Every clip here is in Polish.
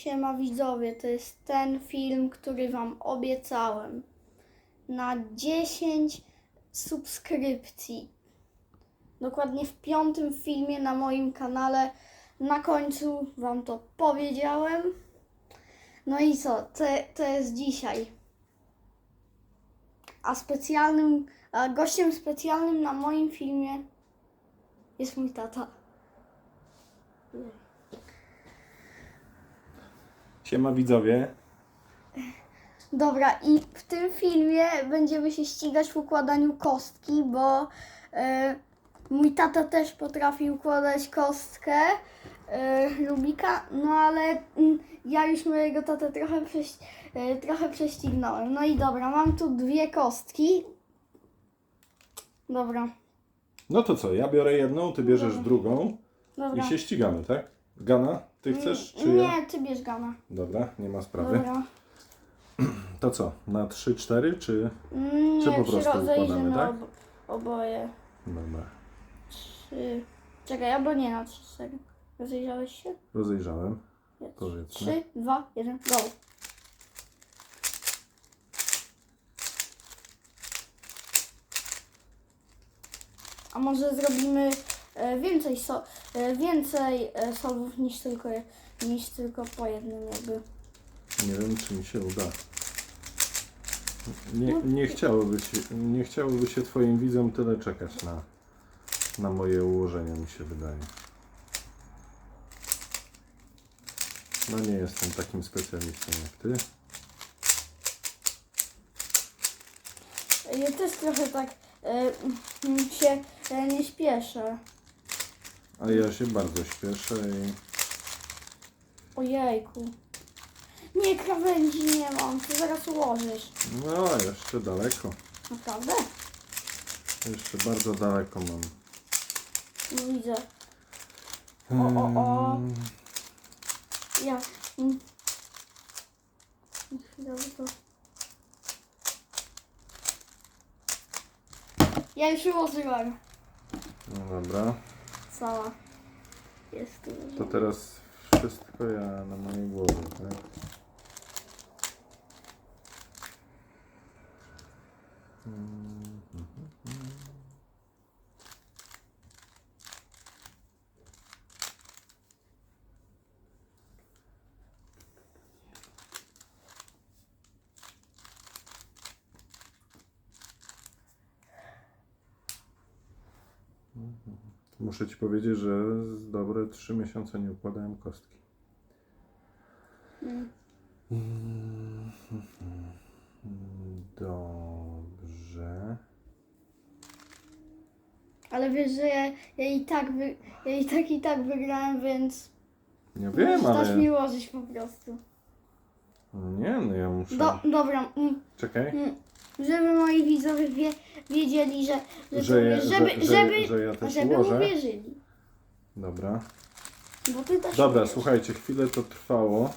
Siema widzowie, to jest ten film, który wam obiecałem. Na 10 subskrypcji. Dokładnie w piątym filmie na moim kanale. Na końcu wam to powiedziałem. No i co? To, to jest dzisiaj. A specjalnym, a gościem specjalnym na moim filmie jest mój tata. Siema widzowie. Dobra, i w tym filmie będziemy się ścigać w układaniu kostki, bo e, mój tata też potrafi układać kostkę e, Rubika, no ale mm, ja już mojego tatę trochę, prześ, e, trochę prześcignąłem. No i dobra, mam tu dwie kostki. Dobra, No to co, ja biorę jedną, ty bierzesz drugą dobra. i się ścigamy, tak? Gana, ty chcesz czy ja? Nie, ty bierz gana. Dobra, nie ma sprawy. Dobra. To co, na 3-4 czy... Mm, Czy Nie, po prostu układamy, tak? ob- oboje. Dobra, Trzy. Czekaj, albo nie na trzy, serio. Rozejrzałeś się? rozejrzałem. Jest. Powiedzmy. Trzy, dwa, jeden, go. A może zrobimy więcej, so, e, więcej e, solwów niż tylko, niż tylko po jednym jakby. Nie wiem, czy mi się uda. Nie, nie, chciałoby się, nie chciałoby się twoim widzom tyle czekać na, na moje ułożenia, mi się wydaje. No nie jestem takim specjalistą jak ty. Ja też trochę tak e, m, się e, nie śpieszę. A ja się bardzo śpieszę i... Ojejku. Nie, krawędzi nie mam, to zaraz ułożysz. No, jeszcze daleko. Naprawdę? Jeszcze bardzo daleko mam. Nie widzę. O, o, o. Mm, Ja. mm. To... Ja już ułożyłem. No dobra, Cała. Jest tu. to teraz wszystko ja na mojej głowie, tak? Mm, Muszę ci powiedzieć, że z dobre 3 miesiące nie układałem kostki. Mm. Dobrze. Ale wiesz, że ja, ja i tak wy, ja i tak i tak wygrałem, więc Nie wiem, ale. mi ułożyć po prostu. Nie, no ja muszę. Do, dobra. Mm, Czekaj. mm. Żeby moi widzowie wie, wiedzieli, że, że, Że że- żeby, że- żeby, że ja też żeby ułożę. uwierzyli. Dobra. Bo ty też Dobra, uwierzysz. słuchajcie, chwilę to trwało.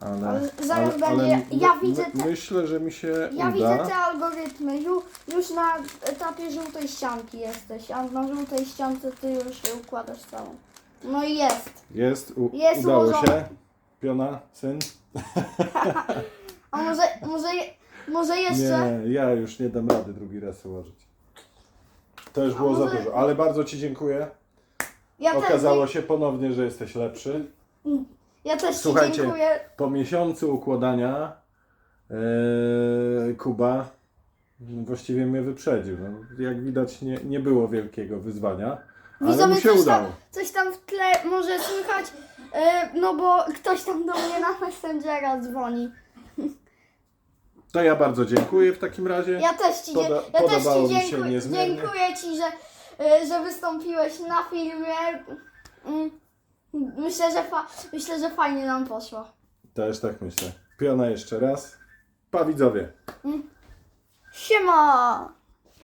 Ale, Ale zaraz będzie- my- ja my- widzę te- Myślę, że mi się Ja uda. widzę te algorytmy. Ju, już na etapie żółtej ścianki jesteś, a na żółtej ściance ty już układasz całą. No i jest. Jest, u, Jest udało ułożone. się. Piona, syn? A może, może, je- może jeszcze? Nie, ja już nie dam rady drugi raz ułożyć. To już było za może- dużo, ale bardzo Ci dziękuję. Ja Okazało też, się ponownie, że jesteś lepszy. ja też ci Słuchajcie, dziękuję. Po miesiącu układania e, Kuba właściwie mnie wyprzedził. No, jak widać nie, nie było wielkiego wyzwania, ale Widzowie, mu się coś udało. tam, coś tam w tle może słychać, e, no bo ktoś tam do mnie na Messengera dzwoni. To ja bardzo dziękuję w takim razie. Ja też ci, dzie- Poda- ja też podobało ci mi się dziękuję, niezmiernie. dziękuję ci, że, e, że wystąpiłeś na filmie. Mm, Myślę, że fa- myślę, że fajnie nam poszło. Też tak myślę. Piona jeszcze raz. Pa widzowie. Siema!